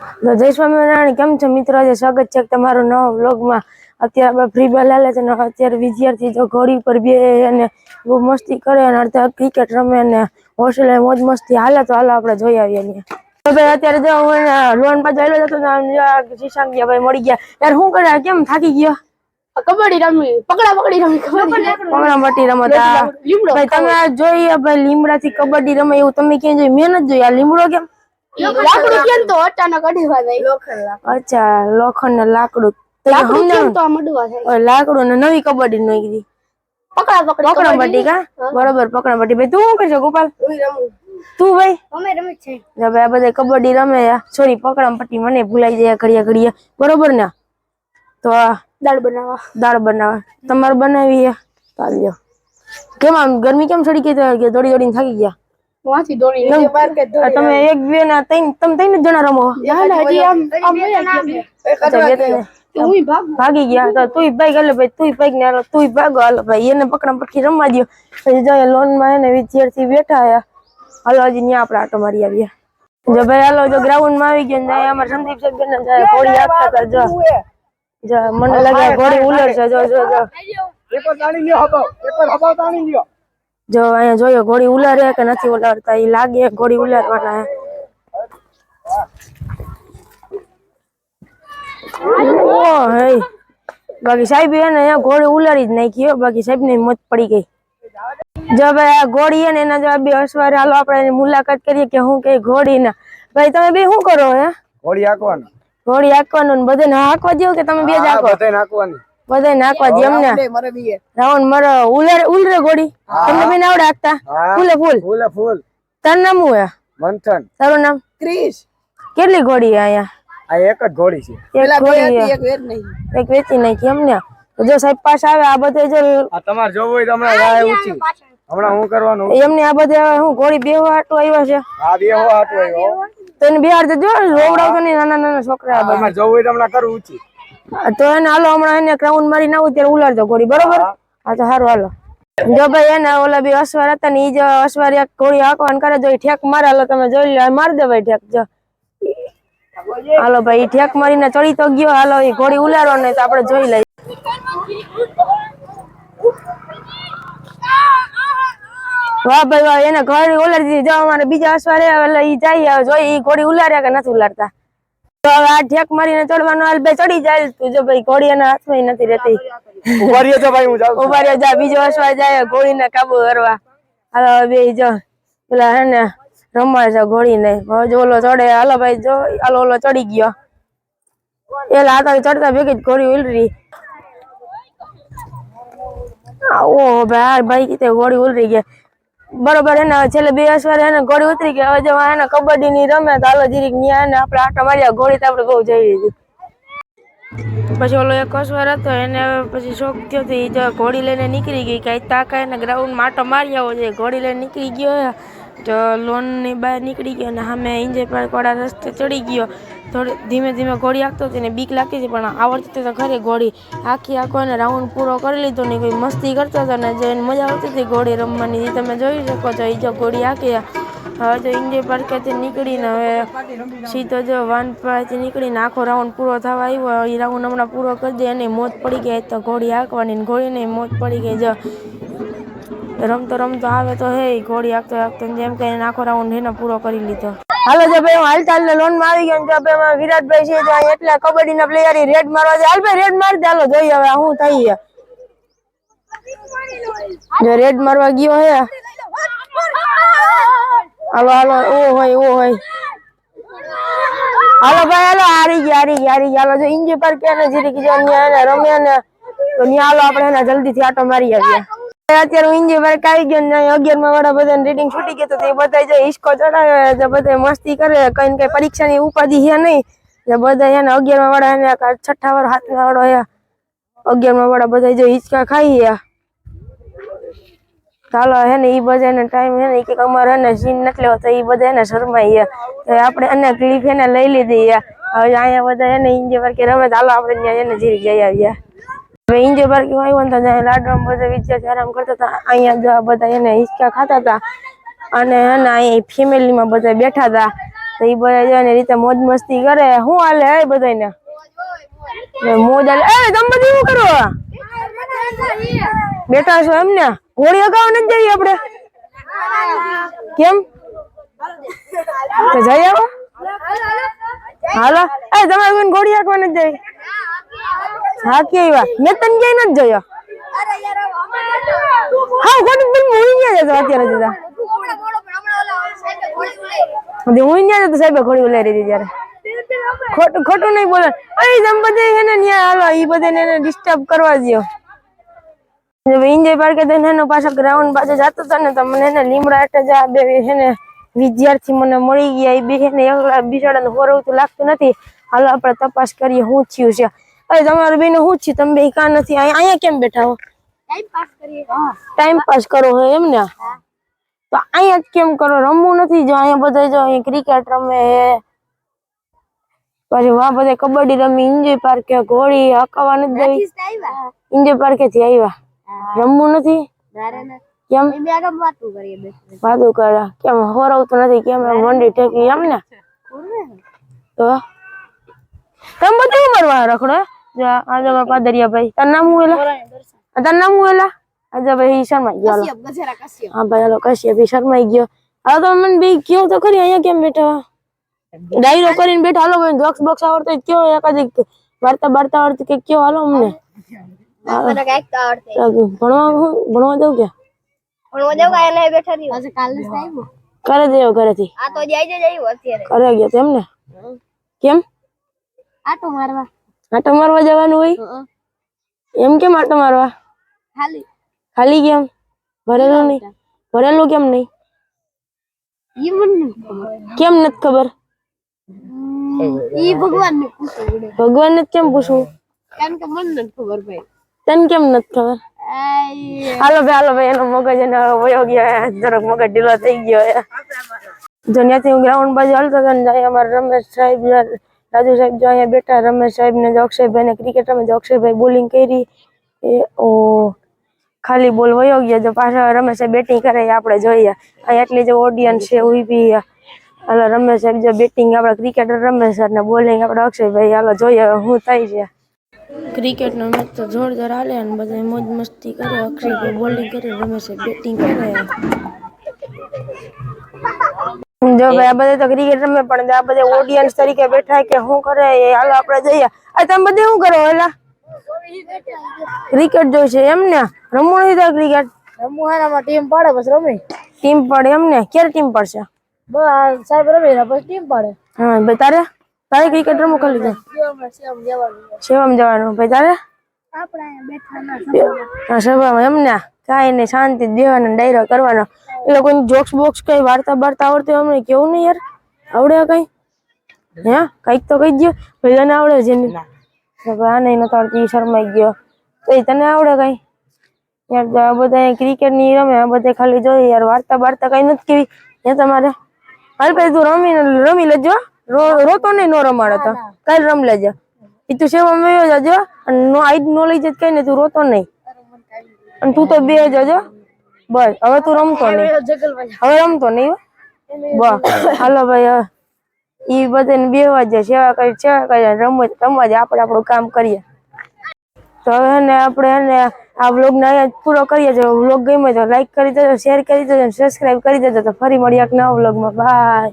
તો જય સ્વામિનારાયણ કેમ છો મિત્રો? આજે સ્વાગત છે તમારું નવા વ્લોગમાં. અત્યારે આપણે ફ્રી બોલ હાલે છે અત્યારે વિદ્યાર્થી જો ઘોડી પર બે અને બહુ મસ્તી કરે અને અડધા ક્રિકેટ રમે અને હોસ્ટેલે મોજ મસ્તી હાલે તો હાલો આપણે જોઈ આવીએ ને. તો ભાઈ અત્યારે જો હું લોન પાછો આવેલો હતો શીશાંક ગયા ભાઈ મળી ગયા. યાર શું કરે? કેમ થાકી ગયો? કબડ્ડી રમી પકડા પકડી રમી કબડ્ડી. પગડા રમતા લીમડો. ભાઈ તમે જોઈએ ભાઈ લીમડાથી કબડ્ડી રમે એવું તમે ક્યાં જોયું? મેં નથી જોયું. આ લીમડો કેમ? લાકડું કેમ તો અચાનક અડીવા જાય અચ્છા લોખંડ ને લાકડું લાકડું કેમ તો આમ જાય લાકડું ને નવી કબડ્ડી નો કીધી પકડા પકડી પકડા પટ્ટી કા? બરોબર પકડા પટ્ટી ભાઈ તું શું કરશો ગોપાલ? તું ભાઈ? અમે રમે છે જો ભાઈ આ બધા કબડ્ડી રમે. સોરી પકડા પટ્ટી મને ભૂલાઈ જાય ઘડિયા ઘડિયા. બરોબર ને? તો આ દાળ બનાવવા. દાળ બનાવવા. તમારે બનાવી ચાલ્યો કેમ આમ ગરમી કેમ ચડી ગઈ? દોડી દોડીને થાકી ગયા? વાંચી દોડી આ તમે એક બે ના ત્રણ તમે ત્રણ જણા રમો. ના હજી આમ આમ ગયા ભાગ ગયા તો તુંય ભાગ એટલે ભાઈ તુંય ભાગ ને હાલો તુંય ભાગો હાલો ભાઈ એને પકડા પકડી રમવા દો પછી જો લોનમાં એને વિદ્યાર્થી બેઠા આયા હાલો હજી ન્યા આપણે આટો મારી આવ્યા જો ભાઈ હાલો જો ગ્રાઉન્ડમાં આવી ગયા ને જાય અમારા સંદીપ સાહેબ ને જાય ઘોડી આપતા હતા જો. જો મને લાગે ઘોડી ઉલર છે જો જો જો. પેપર તાણી લ્યો હબાવ પેપર હબાવ તાણી લ્યો. જો અહીંયા જોયો ઘોડી ઉલારે કે નથી ઉલારતા એ લાગે ઘોડી ઉલારવાના ઓ હે. બાકી સાહેબ એને અહીંયા ઘોડી ઉલારી જ નાખી હો બાકી સાહેબ ને મત પડી ગઈ. જો ભાઈ આ ઘોડી ને એના જો બે અસવારે હાલો આપણે એની મુલાકાત કરીએ કે હું કઈ ઘોડી ના ભાઈ તમે બે શું કરો હે? ઘોડી હાંકવાનું. ઘોડી હાંકવાનું ને બધાને હાંકવા દો કે તમે બે જ હાંકો? બધાને હાંકવા દો નાખવા મરે બીએ. રાવણ મારો ઉલર ઉલરે ઘોડી તમને બેન આવડે આખતા? ફૂલે ફૂલ. ફૂલે ફૂલ. તારું નામ હું? મંથન. તારું નામ? ક્રિસ કેટલી ઘોડી અહીંયા? આ એક જ ઘોડી છે. એક ઘોડી હે. એક વેચી નાખી એમને જો સાહેબ પાસે આવે આ બધે જો તમારે જોવું હોય તો હમણાં રાહ ઊંચી. હમણાં હું કરવાનું? એમને આ બધે હું ઘોડી બેહવા હાટુ આવ્યા છે? હો આવ્યો. તો એને બિહાર જો રોવડાવતો નહીં નાના નાના છોકરા બધા. તમારે જોવું હોય તો હમણાં કરું ઊંચી. તો એને હાલો હમણાં એને ક્રાઉન મારીને આવું ત્યારે ઉલાડજો ઘોડી બરોબર? હા. તો સારું હાલો. જો ભાઈ એને ઓલા બી અસવાર હતા ને ઈ જો અસવાર એક ઘોડી હાંકવાન કરે જો ઠેક મારે હાલો તમે જોઈ લો માર દે ભાઈ ઠેક જો. હાલો ભાઈ ઠેક મારીને ચડી તો ગયો હાલો ઈ ઘોડી ઉલાડો ને તો આપણે જોઈ લઈએ. વાહ ભાઈ વાહ એને ઘોડી ઉલાડી દીધી. જો અમારે બીજા અસવારે એટલે ઈ જાય જોઈ ઈ ઘોડી ઉલાડ્યા કે નથી ઉલાડતા ઠેક મારીને ચડવાનો હાલ બે ચડી જાય. તું જો ભાઈ ઘોડી હાથમાં નથી રહેતી. ઊભા રહ્યો ભાઈ હું જાઉં છું. જા બીજો અસવાય જાય ઘોડીને કાબુ કરવા. હાલો બે જો પેલા હે ને રમાય છે ઘોડીને. જો ઓલો ચડે હાલો ભાઈ જો હાલો ઓલો ચડી ગયો. એ લાતા ચડતા ભેગી જ ઘોડી ઉલરી. ઓ ભાઈ ભાઈ કીધે ઘોડી ઉલરી ગયા બરોબર એને છેલ્લે બે અસવારે એને ઘોડી ઉતરી ગઈ. હવે જો એને કબડ્ડી ની રમે તો હાલો જીરીક ન્યા એને આપણે આટો માર્યા ઘોડી તો આપણે બહુ જઈ હતી પછી ઓલો એક અસવાર હતો, એને પછી શોખ થયો તો ઘોડી લઈને નીકળી ગઈ. કે તાકા એને ગ્રાઉન્ડ આટો માર્યા હોય ઘોડી લઈને નીકળી ગયો. તો લોનની બહાર નીકળી ગયો અને સામે ઇન્જર પાર્કવાળા રસ્તે ચડી ગયો. થોડી ધીમે ધીમે ઘોડી હાંકતો હતી ને બીક લાગતી હતી, પણ આવડતી તો ખરી ઘોડી આખી આખો અને રાઉન્ડ પૂરો કરી લીધો ને કોઈ મસ્તી કરતો હતો ને જે મજા આવતી હતી ઘોડી રમવાની. ઈ તમે જોઈ શકો છો એ જો ઘોડી હાંકી. હવે તો એન્જોય પાર્કેથી નીકળીને હવે સીધો જો વાન પાસેથી નીકળીને આખો રાઉન્ડ પૂરો થવા આવ્યો. એ રાઉન્ડ હમણાં પૂરો કરી દે અને મોત પડી ગઈ તો ઘોડી હાંકવાની ગોળીને મોત પડી ગઈ જો. રમતો રમતો આવે તો હે, ઘોડી હાંકતો હાંકતો જેમ કે આખો રાઉન્ડ એને પૂરો કરી લીધો. હાલો જો ભાઈ હાલ હાલતા ને લોનમાં આવી ગયો જો ભાઈ અમારા વિરાટભાઈ છે, તો એટલે કબડ્ડી ના પ્લેયર રેડ મારવા જાય. હાલ ભાઈ રેડ મારી દે, હાલો જોઈએ હવે શું થઈ છે. જો રેડ મારવા ગયો હે. હાલો હાલો, ઓ હોય ઓ હોય. હાલો ભાઈ, હાલો, હારી ગયા હારી ગયા હારી ગયા હાલો જો ઇન્જી પર કે ને જીરી જો ન્યા એને રમે ને, તો ન્યા હાલો આપણે જલ્દી થી આટો મારી આવીએ. અત્યારે હું પર આવી ગયો ને અગિયાર વાળા બધા રેટિંગ છૂટી ગયું તો તે બધા જે હિસકો ચડાવે તો બધા મસ્તી કરે, કઈ કઈ પરીક્ષા ની ઉપાધિ છે નહીં. તો બધા એને અગિયાર વાળા છઠ્ઠા વાળો હાથમાં વાળો અગિયારમાં વાળા બધા જો હિંચકા ખાઈ હે ચાલો હે ને બધા એને ટાઈમ હે ને અમારે એને સીન તો ઈ બધા એને શરમાઈ તો આપણે એને ક્લિપ એને લઈ લીધી. હવે અહીંયા બધા એને પર રમે ચાલો આપણે ત્યાં એને જીરી જઈ આવ્યા હવે ઇન્જે પાર્કિંગ આવ્યો ને ત્યાં લાડવામાં બધા વિદ્યાર્થી આરામ કરતા હતા. અહીંયા જો બધા એને હિંચકા ખાતા હતા. અને એને અહીંયા ફેમિલીમાં બધા બેઠા હતા. તો એ બધા ને રીતે મોજ મસ્તી કરે. શું હાલે હે બધાને મોજ હાલે. એ, તમે બધી શું કરો? બેઠા છો એમ ને હોળી અગાઉ નથી જઈએ આપણે? કેમ? જઈ આવો. હાલો. એ, તમારે ઘોડી હાંકવા નથી જઈ? હા કે એવા. મેં તને ક્યાંય નથી જોયો. હા ખોટું બિલ હું અહીંયા જતો અત્યારે જતા? હું અહીંયા જતો? સાહેબે ઘોડી હતી ત્યારે. ખોટું ખોટું નહીં બોલે. અરે તમે બધે એને હાલો ડિસ્ટર્બ કરવા દ્યો. ઇન્જોય પાર્કે તો એનો પાછો ગ્રાઉન્ડ પાસે જતો હતો ને તો મને એને લીમડા એટલે જ બે છે ને વિદ્યાર્થી મને મળી ગયા. એ બે ને એકલા બિચારાને હોરવતું લાગતું નથી. હાલો આપણે તપાસ કરીએ શું થયું છે. અરે તમારું બેન શું થયું તમે બે કાં નથી અહીંયા અહીંયા કેમ બેઠા હો? ટાઈમ પાસ કરો હો એમ ને? તો અહીંયા જ કેમ કરો? રમવું નથી જો અહીંયા બધા જો અહીંયા ક્રિકેટ રમે હે. પછી વાહ બધા કબડ્ડી રમી ઇન્જોય પાર્કે ઘોડી હકાવા નથી દેવી ઇન્જોય પાર્કે થી આવ્યા. રમવું નથી? કેમ? વાતું કરે. કેમ? હોરવતું નથી. કેમ? એમ મંડી ટેકી એમ ને? તો? તમે બધું મરવા રખડો જો આજે મારા પાદરિયા ભાઈ તાર નામ હું એલા? આ તાર નામ હું એલા? આજે ભાઈ શર્માઈ ગયો હાલો. હા ભાઈ હાલો કશ્યપ ભી શર્માઈ ગયો. હવે તો મને બી કયો તો ખરી અહીંયા કેમ બેઠા? ડાયરો કરીને બેઠા. હાલો ભાઈ બોક્સ બોક્સ આવડતો તો કયો એકાદી વાર્તા બાર્તા આવડતી કે કયો હાલો અમને. તો ભણવા હું ભણવા દઉં કે કરે દેવો ઘરેથી. કરે ગયો તેમ ને? કેમ? આટો મારવા. આટો મારવા જવાનું હોય? એમ કેમ આટો મારવા ખાલી ખાલી કેમ ભરેલું નહીં? ભરેલું કેમ નહીં? કેમ નથી ખબર? ભગવાન ને ભગવાન ને કેમ પૂછવું? કારણ કે મને નથી ખબર ભાઈ. તને કેમ નથી ખબર? હાલો ભાઈ હાલો ભાઈ એનો મગજ એને વયો ગયો જરાક મગજ ઢીલો થઈ ગયો જો ત્યાંથી હું ગ્રાઉન્ડ બાજુ હાલતો હતો ને અમારા રમેશ સાહેબ રાજુ સાહેબ જો અહીંયા બેઠા, રમેશ સાહેબ ને જો અક્ષયભાઈને ક્રિકેટ રમે, જો અક્ષયભાઈ બોલિંગ કરી, એ, ઓ, ખાલી બોલ વયો ગયો પાછા રમેશ બેટિંગ કરે આપણે જોઈએ. અહીંયા એટલી જે ઓડિયન્સ છે ઊભી હાલો, રમેશ સાહેબ જો બેટિંગ આપણે ક્રિકેટર રમેશ સર ને બોલિંગ આપણે અક્ષયભાઈ હાલો, જોઈએ, હું થાય છે. ક્રિકેટનો મેચ તો જોરદાર હાલે અને બધા મોજ મસ્તી કરે, અક્ષય બોલિંગ કરે, રમેશ બેટિંગ કરે. જો ભાઈ આ બધા તો ક્રિકેટ રમે પણ આ બધા ઓડિયન્સ તરીકે બેઠા કે શું કરે એ હાલો આપણે જઈએ. આ તમે બધે શું કરો એલા ક્રિકેટ જોઈ છે એમ ને રમવું નથી તો ક્રિકેટ રમવાનામાં ટીમ પાડે બસ રમે. ટીમ પડે એમ ને ક્યારે ટીમ પાડશે? બસ સાહેબ રમી બસ ટીમ પાડે. હા ભાઈ તારે? તારે ક્રિકેટ રમવું ખાલી જાય સેવામાં જવાનું ભાઈ તારે? આપણે બેઠા ના સભામાં એમ ને કાંઈ નહીં શાંતિ દેવાનો ડાયરો કરવાનો. એ લોકોની જોક્સ બોક્સ કઈ વાર્તા બાર્તા આવડતી હોય અમને કેવું નહીં યાર? આવડે કઈ? હે? કંઈક તો કહી દો ભાઈ તને આવડે છે આ નહીં નતો આવડતી શરમાઈ ગયો. તો એ તને આવડે કઈ? યાર આ બધા ક્રિકેટની રમે આ બધા ખાલી જોઈએ યાર વાર્તા બાર્તા કઈ નથી કેવી હે તમારે? હાલ ભાઈ તું રમી રમી લેજો રોતો નહીં નો રમાડે તો. કાલ રમ લેજો. એ તું સેવામાં મેળવ્યો જાજો અને નો આઈ નો લઈ જત કઈ ને તું રોતો નહીં. અને તું તો બે જજો બસ હવે તું રમતો નહીં. હવે રમતો નહીં બસ હાલો ભાઈ ઈ બધાને બેવા જાય સેવા કરી સેવા કરી રમવા રમવા જાય આપણે આપણું કામ કરીએ. તો હવે એને આપણે ને આ વ્લોગ ને અહીંયા પૂરો કરીએ જો વ્લોગ ગમ્યો તો લાઈક કરી દેજો શેર કરી દેજો સબસ્ક્રાઇબ કરી દેજો. તો ફરી મળીએ એક નવા વ્લોગમાં. બાય